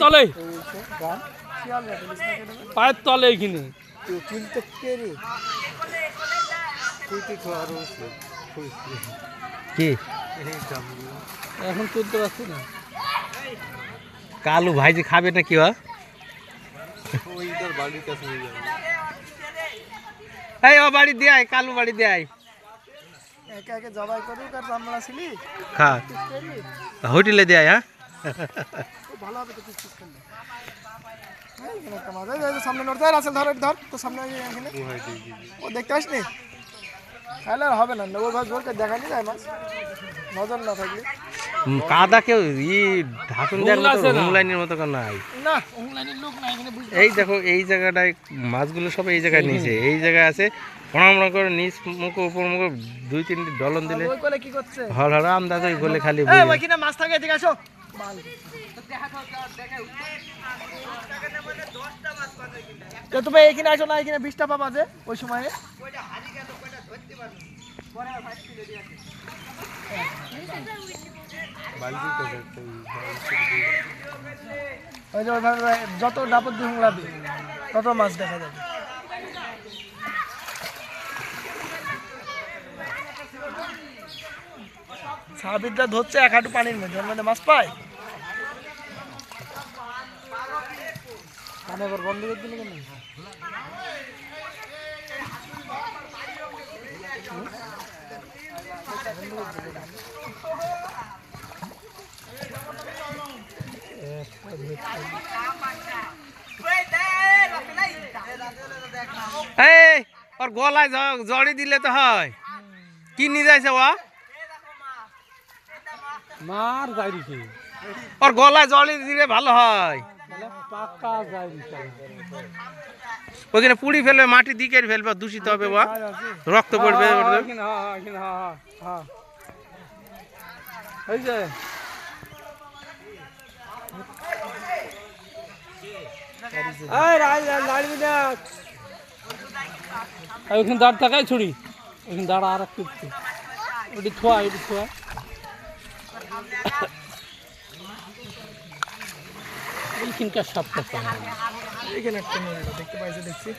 তলে। পায়ের তলে চিনতে কে? এখন তুলতে পারছি না। কালু ভাই যে খাবে না কি হয়? কাছে এই ও বাড়ি দেয় কালু বাড়ি দেয় পিস করলি হোটেলে দেয় হ্যাঁ? খুব ভালো হবে তো পিস পিস হ্যাঁ, এই সামনে নড়তে ধর ধর তো সামনে এখানে। ও দেখতে আসনি তাহলে আর হবে না। নেব ভাই জোরকে দেখানি যায় মাছ। নজর না থাকলে। কাদা কেউ ই ঢাকুন মতো নাই না? লোক না। এই দেখো এই জায়গাটায় মাছগুলো সব এই জায়গায় নিচে এই জায়গায় আছে পড়ামড়া করে নিচ মুখে উপর মুখে দুই তিনটি ডলন দিলে কি করছে? হল হল আন্দাজ ওই গোলে খালি মাছ থাকে এদিকে আসো। তো তুমি এইখানে আসো না, এখানে বিশটা পাবা যে ওই সময়ে। যত ডাপত দিয়ে হুংলাবি তত মাছ দেখা যাবে। সাবিরটা ধরছে এক হাঁটু পানির মধ্যে মধ্যে মাছ পায়? কানে এবার বন্ধ করে দিলে কেন? এই ওর গলায় জড়ি দিলে তো হয়। কি নিয়ে যাইছে ওয়া মার যাই দিছে ওর গলায় জড়ি দিলে ভালো হয়। ওখানে পুড়ি ফেলবে মাটি দিকে ফেলবে দূষিত হবে ওয়া রক্ত পড়বে হ্যাঁ হ্যাঁ হ্যাঁ হ্যাঁ ওইখানে দাঁড় থাকাই ছুরি। ওইখানে দাঁড়া আর একটু। ওটি ছোয়া এটি ছোয়া এইখানকার এখানে একটা মেয়ে দেখতে পাইছে দেখছি।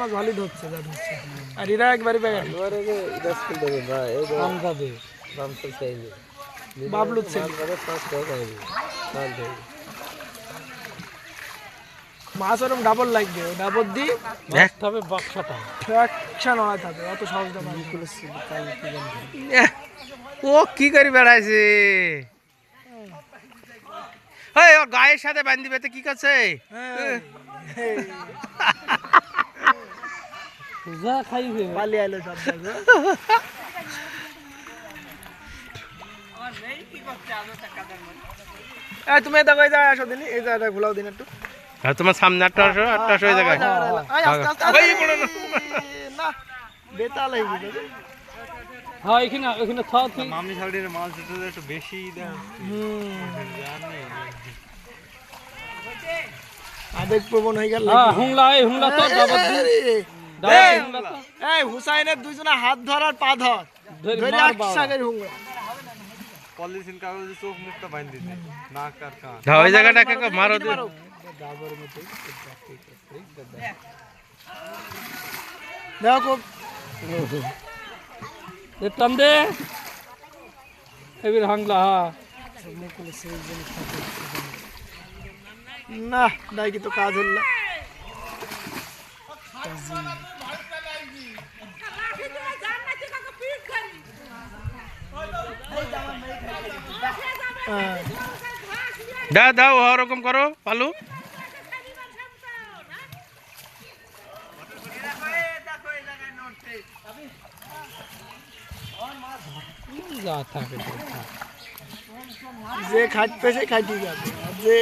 মাছ ভালোই ধরছে যা ধরছে। আর এরা একবারই ব্যাগ আমজাদে বাবলু ছেলে। মাছ ওরকম ডাবল লাগবে ডাবল দি দেখ। তবে বাক্সাটা। অত সহজ না ও কি করে বেড়াইছে ওই ওর গায়ের সাথে বান্ধি বেতে কি করছে তুমি দেখো এই জায়গায় আসো দিনি এই জায়গাটা ঘোলাও দিন একটু তোমার সামনে আটটা আসো আটটা আসো ওই জায়গায় এই পড়ে না। না বেতাল হয়ে গেছে হ্যাঁ এখানে এখানে খাওয়া ঠিক মামি শাড়ির মাছ দিতে একটু বেশি দেন আবেগ প্রবণ হয়ে গেল হ্যাঁ হুংলা এই হুংলা তো এই, হুংলা তো এই হুসাইনের দুইজনে হাত ধর আর পা ধর ধরে এক বাবা। পলিথিন কাগজে চোখ মুখটা বাইন্ধ দিতে নাক আর কান হ্যাঁ, ওই জায়গাটাকে মারো দি- দেখো এ দে এবার হাংলা না ডাইকি তো কাজ হল না। দাও দাও ওরকম করো, পালু। যা থাকে যে খাটবে সে খাইতে যাবে। আর যে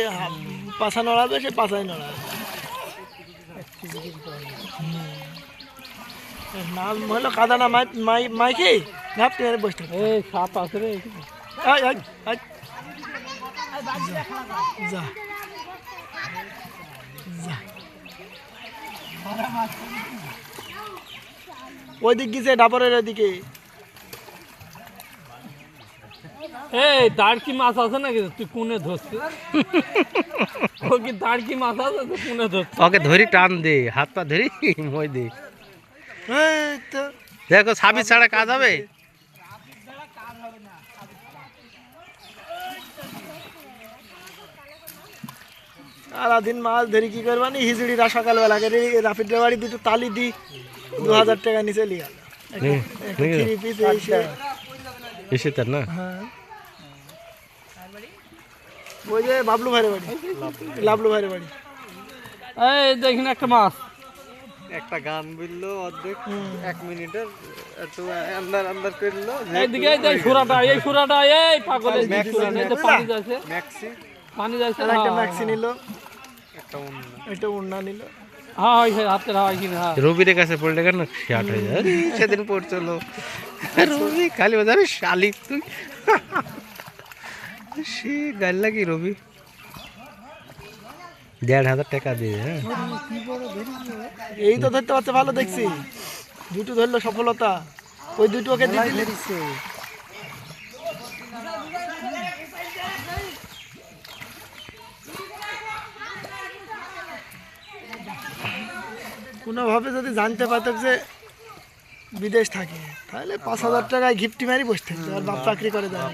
পাছা নড়াবে সে পাছায় নড়াবে। নাম হলো কাদানা মাই মাই মাইকি? ভাবতে পারে বসে থাকো। এই সাপ আছে রে। যা। যা। ওই দিক গিয়েছে ডাবরের ওইদিকে। এই দাঁড়কি মাছ আছে নাকি? তুই কোনে ধরছিস? ও কি দাঁড়কি মাছ আছে তুই কোনে ধরছিস? ওকে ধরি টান দে হাত পা ধরি মই দে। দেখো ছাব্বিশ ছাড়া কাজ হবে? সারাদিন মাছ ধরি কি করবানি হিজড়িরা সকালবেলা করে রাফিড বাড়ি দুটো তালি দি দু হাজার টাকা নিচে লিয়া এসে। এসে তার না? হ্যাঁ। ওই যে বাবলু ভাইয়ের বাড়ি। লাবলু ভাইয়ের বাড়ি। এই দেখি একটা মাছ। একটা গান বলল অর্ধেক এক মিনিটের একটু আন্দার আন্দার করল এইদিকে এই সুরাটা এই সুরাটা এই পাগলের সুরাটা এই পানি যাচ্ছে। ম্যাক্সি পানি যাচ্ছে আর একটা হ্যাঁ, ম্যাক্সি নিল। একটা অন্য একটা উন্না নিল। হ্যাঁ হয় কিনা রবির কাছে পড়লে কেন শার্ট হয়ে যায় আরে, সেদিন পড়ছিল। রবি কালী বাজার শালিক তুই। সে গাল লাগি রবি। দেড় হাজার টাকা দিয়ে হ্যাঁ। এই তো ধরতে পারছে ভালো দেখছি। দুটো ধরলো সফলতা। ওই দুটো ওকে দিয়ে দিলে। কোনোভাবে যদি জানতে পারতাম যে বিদেশ থাকে তাহলে পাঁচ হাজার টাকায় গিফটি মারি বসে থাকতো আর বাপ চাকরি করে দেয়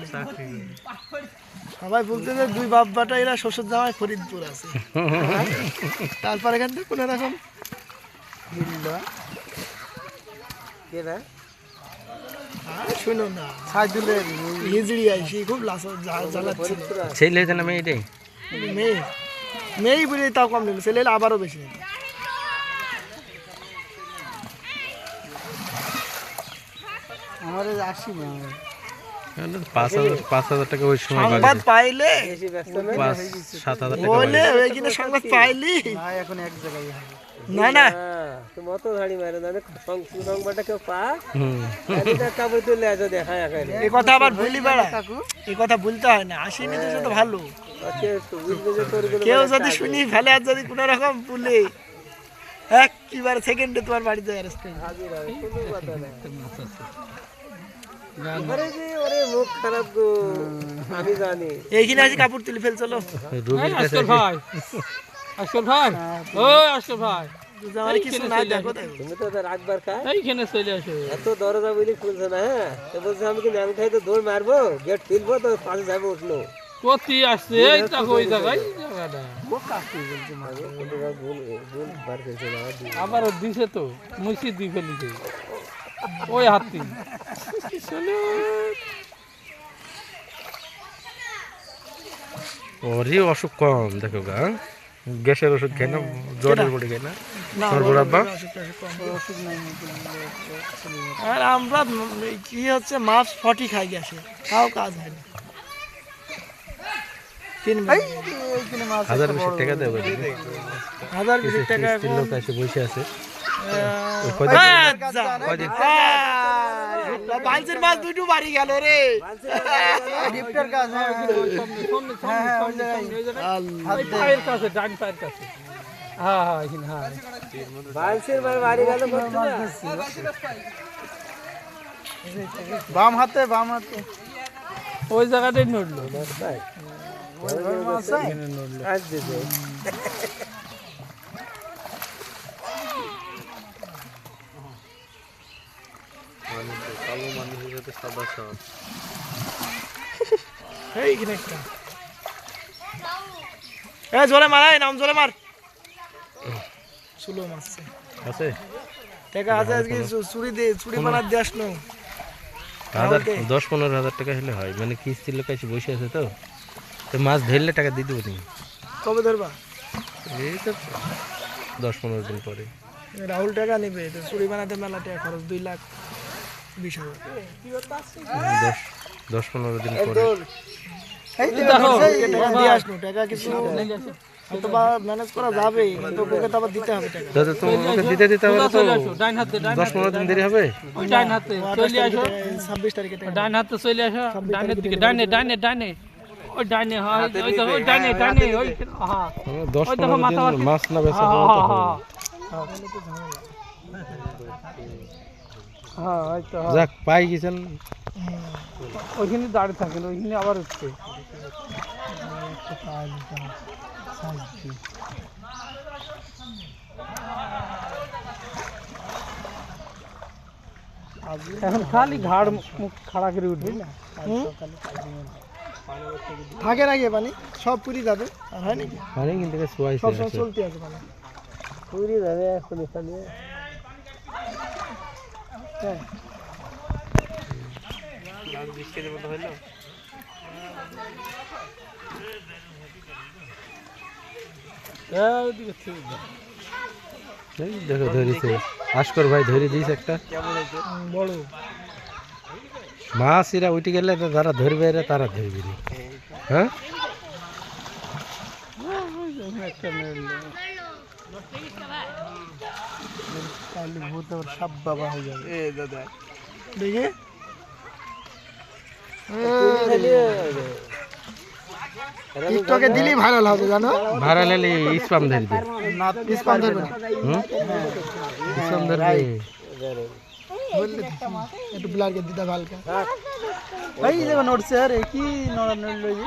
সবাই বলতে যে দুই বাপ বাটা এরা শ্বশুর জামাই ফরিদপুর আছে। তারপর এখান থেকে কোনো রকম শুনো না সাইদুলের হিজড়ি আইসি খুব লাস জ্বালাচ্ছিল। ছেলে হয়েছে না মেয়েটাই মেয়ে। মেয়েই বুঝে তাও কম ছেলে আবারও বেশি আমার আসি না পাঁচ হাজার পাঁচ হাজার টাকা ওই সময় সংবাদ পাইলে? পাঁচ সাত হাজার টাকা বলে ওই কিনা সংবাদ পাইলি? না না। হুম। এই কথা আবার ভুলি বেড়া। এই কথা বলতে হয় না আসি নিতে তো ভালো। কেউ যদি শুনি ফেলে আর যদি কোনো রকম বলে একবার সেকেন্ডে তোমার বাড়িতে অ্যারেস্ট করে এইখানে আসি কাপড় তুলে ফেল চলো। রবির ভাই। আজকর ভাই। ও আজকর ভাই। আমার কিছু না দেখো তাই এইখানে চলে আসো। এত দরজা বলি খুলছে না হ্যাঁ? বলছে আমি কি ন্যাং খাই তো দৌড় মারবো? গেট খুলবো তো পাশে যাব উঠল। কতি আসছে এই দেখো ওই জায়গায় আবার দিছে তো মুসি দি ফেলিছে। ওই হাতি। ওরই অসুখ কম দেখো গা হ্যাঁ? গ্যাসের ওষুধ খাই না জ্বরের বড়ি খাই না। আর আমরা কি হচ্ছে মাছ ফটি খাই গেছে তাও কাজ হয় না। হাজার বেশি টাকা দেবে হাজার বিশ টাকা লোক এসে বসে আছে। মাছ দুটো বাড়ি গেল রে গিফটের কাজ হ্যাঁ পায়ের কাছে ডান পায়ের কাছে হ্যাঁ হ্যাঁ হ্যাঁ বালসের বাড়ি গেল বাম হাতে বাম হাতে ওই জায়গাটাই নড়লো আজ কালো মানুষের সাথে সাদা সাপ এইখানে একটা এ জোরে মার এই নাম জোরে মার। সুলো মারছে। আছে? টাকা আছে আজকে চুরি দিয়ে চুরি বানার দিয়ে আসলো। হাজার দশ পনেরো হাজার টাকা হলে হয় মানে কি স্ত্রীর লোক এসে বসে আছে তো। তো মাছ ধরলে টাকা দিয়ে দেবো তুমি। কবে ধরবা? এই তো দশ পনেরো দিন পরে। রাহুল টাকা নেবে চুরি বানাতে মেলা টাকা খরচ দুই লাখ। দশ দশ পনেরো দিন পরে দেখো টাকা দিয়ে আসলো টাকা কিছু অথবা ম্যানেজ করা যাবে কিন্তু ওকে তো আবার দিতে হবে টাকা দাদা তুমি ওকে দিতে দিতে হবে তো চলে আসো ডাইন হাতে ডাইন দশ পনেরো দিন দেরি হবে ওই ডাইন হাতে চলে আসো ছাব্বিশ তারিখে টাকা ডাইন হাতে চলে আসো ডাইনের দিকে ডাইনে ডাইনে ডাইনে ওই ডাইনে হ্যাঁ ওই দেখো ওই ডাইনে ডাইনে ওই হ্যাঁ আমার দশ ওই দেখো পনেরো মাথা দিন মাছ না বেচা হ্যাঁ হলে তো হ্যাঁ। হয়তো যাক পাই গেছেন। ওইখানে দাঁড়িয়ে থাকেন ওইখানে আবার উঠছে এখন খালি ঘাড় মুখ খাড়া করে উঠবে। থাকে নাকি এ পানি সব পুরি যাবে আর হয় নাকি? পানি কিন্তু সবসময় চলতে আছে পানি। পুরি যাবে এখন এখানে হ্যাঁ হ্যাঁ ওইদিকে থেকে যাও। এই দেখো ধরেছে আসকর ভাই ধরে দিস একটা হুম, বড় মাছ এরা উঠে গেলে তো যারা ধরবে এরা তারা ধরবে রে। হ্যাঁ ওইখানে একটা মেরলো। তাহলে ভূত আবার সাপ বাবা হয়ে যাবে এ দাদা দেখি টিকটকে দিলেই ভাইরাল হবে জানো ভাড়া লেলে ইসপাম ধরে দে ইস্পান ধরবে না হুম ইসপাম ধরবে বললে তো, হুম, একটু ব্লার করে দিতে হালকা এই দেখো নড়ছে আরে কি নড়া নড়লো এই যে?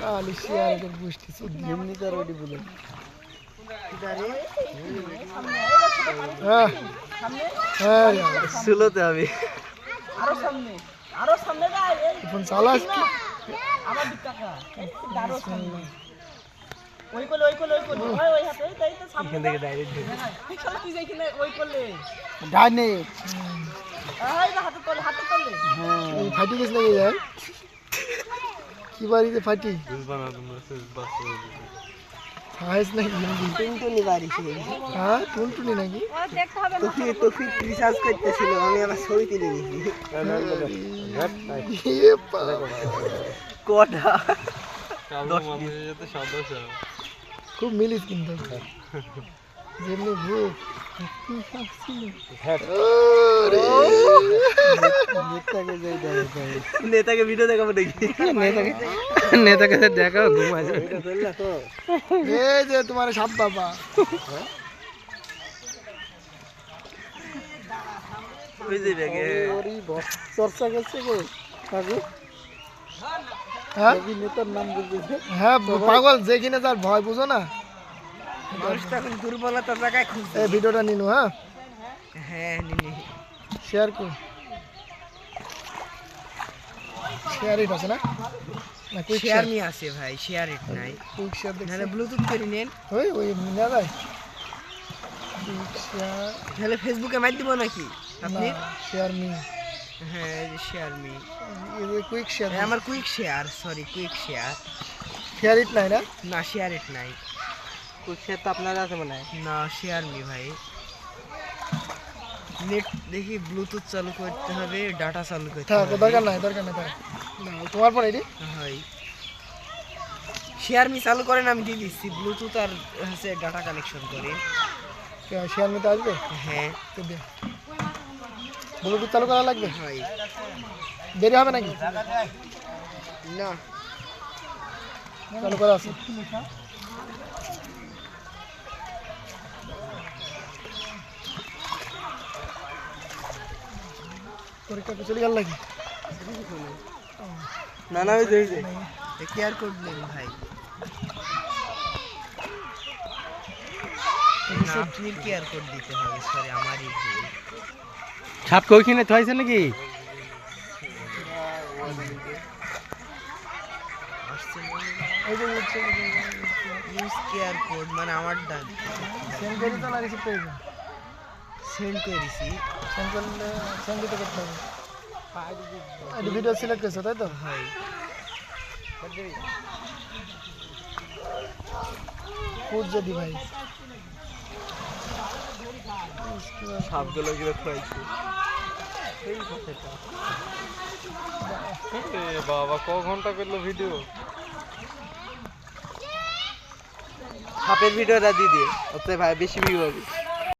ধর চালি শিয়ারের গোষ্ঠী শুদ্ধি এমনি তার ওইটি বলে। সুলোতে হবে ফোন চালাস কি? এখান থেকে ডাইরেক্ট ডাইনে। এই ফাটি গেছে নাকি যার কি বাড়িতে ফাটি হাইস নাকি টুনটুনি বাড়ি হ্যাঁ টুনটুনি নাকি তোফি তোফি রিসার্চ করতেছিল আমি আমার ছবি তুলে নিয়েছি এ বাবা। কটা খুব মিলিস কিন্তু যেমনি ভূত ওরে। নেতাকে ভিডিও দেখাবো দেখি। নেতাকে নেতাকে দেখাও ঘুমা যাবে এই যে তোমার সাপ বাবা। চর্চা করছে গো কাকু? হ্যাঁ। নেতার নাম বলতেছে হ্যাঁ পাগল যে কিনে তার ভয় বুঝো না? মানুষটা এখন দুর্বলতার জায়গায় খুঁজছে। এই ভিডিওটা নিনু হ্যাঁ? হ্যাঁ নিনি। শেয়ার কর। শেয়ার ইট আছে না? না কুইক শেয়ার নিয়ে আসে ভাই শেয়ার ইট নাই। কুইক শেয়ার দেখছি। নাহলে ব্লুটুথ করে নেন। ওই ওই না যায় কুইক শেয়ার তাহলে ফেসবুকে মার দিব নাকি? আপনি? না শেয়ার মি হ্যাঁ শেয়ার মি কুইক শেয়ার আমার quick share sorry quick share share it নাই না? না শেয়ার ইট নাই। কুইক শেয়ার তো আপনার আছে মনে হয় না শেয়ার মি ভাই নেট দেখি ব্লুটুথ চালু করতে হবে ডাটা চালু করতে থাক হবে দরকার নাই দরকার নাই থাক না তোমার পরে এটি হয় শেয়ার মি চালু করেন আমি দিয়ে দিচ্ছি ব্লুটুথ আর হচ্ছে ডাটা কানেকশন করে শেয়ার নিতে আসবে হ্যাঁ তো দে ব্লুটুথ চালু করা লাগবে হয় দেরি হবে নাকি না চালু করা আছে পরীক্ষা তো চলে গেল নাকি? না না ওই যে কেয়ার কোড নেন ভাই। না আপনি কেয়ার কোড দিতে হবে সরি আমারই ভুল। সাপকে ওইখানে থাইছে নাকি? আসছে এই যে হচ্ছে ইউজ কেয়ার কোড মানে আমার ডান। সেন্ড করে তো না রিসিভ করেছে সেন্ড করে দিছি। সেন্ড করলে সেন্ড দিতে করতে হবে এটা ভিডিও সিলেক্ট করেছ তাই তো? হয়। ফুড যে ডিভাইস সাপগুলো গিয়ে খাইছে বাবা ক ঘণ্টা করল ভিডিও সাপের ভিডিওটা দিয়ে দিয়ে ওতে ভাই বেশি ভিউ হবে।